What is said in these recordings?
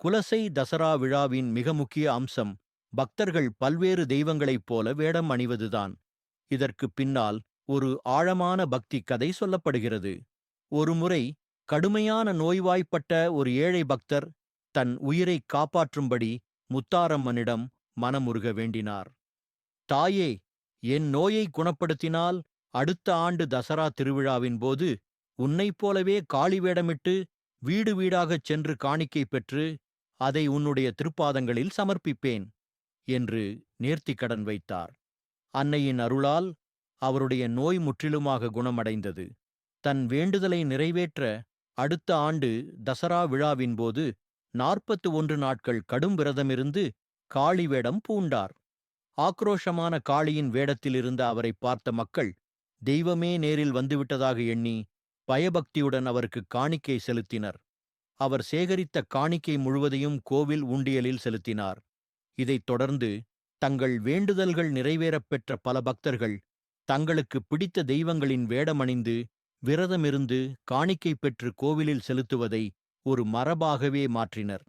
குலசை தசரா விழாவின் மிக முக்கிய அம்சம் பக்தர்கள் பல்வேறு தெய்வங்களைப் போல வேடம் அணிவதுதான். இதற்கு பின்னால் ஒரு ஆழமான பக்தி கதை சொல்லப்படுகிறது. ஒருமுறை கடுமையான நோய்வாய்ப்பட்ட ஒரு ஏழை பக்தர் தன் உயிரை காப்பாற்றும்படி முத்தாரம்மனிடம் மனமுருக வேண்டினார். தாயே என் நோயை குணப்படுத்தினால் அடுத்த ஆண்டு தசரா திருவிழாவின் போது உன்னைப் போலவே காளி வேடமிட்டு வீடு வீடாகச் சென்று காணிக்கை பெற்று அதை உன்னுடைய திருப்பாதங்களில் சமர்ப்பிப்பேன் என்று நேர்த்திக்கடன் வைத்தார். அன்னையின் அருளால் அவருடைய நோய் முற்றிலுமாக குணமடைந்தது. தன் வேண்டுதலை நிறைவேற்ற அடுத்த ஆண்டு தசரா விழாவின் போது நாற்பத்து ஒன்று நாட்கள் கடும் விரதமிருந்து காளி வேடம் பூண்டார். ஆக்ரோஷமான காளியின் வேடத்திலிருந்த அவரை பார்த்த மக்கள் தெய்வமே நேரில் வந்துவிட்டதாக எண்ணி பயபக்தியுடன் அவருக்கு காணிக்கை செலுத்தினர். அவர் சேகரித்த காணிக்கை முழுவதையும் கோவில் உண்டியலில் செலுத்தினார். இதைத் தொடர்ந்து தங்கள் வேண்டுதல்கள் நிறைவேறப் பெற்ற பல பக்தர்கள் தங்களுக்கு பிடித்த தெய்வங்களின் வேடமணிந்து விரதமிருந்து காணிக்கை பெற்று கோவிலில் செலுத்துவதை ஒரு மரபாகவே மாற்றினர்.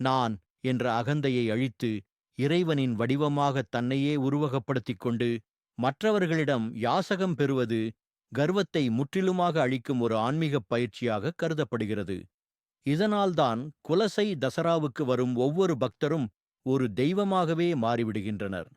நான் என்ற அகந்தையை அழித்து இறைவனின் வடிவமாக தன்னையே உருவகப்படுத்திக் கொண்டு மற்றவர்களிடம் யாசகம் பெறுவது கர்வத்தை முற்றிலுமாக அழிக்கும் ஒரு ஆன்மீகப் பயிற்சியாக கருதப்படுகிறது. இதனால்தான் குலசை தசராவுக்கு வரும் ஒவ்வொரு பக்தரும் ஒரு தெய்வமாகவே மாறிவிடுகின்றனர்.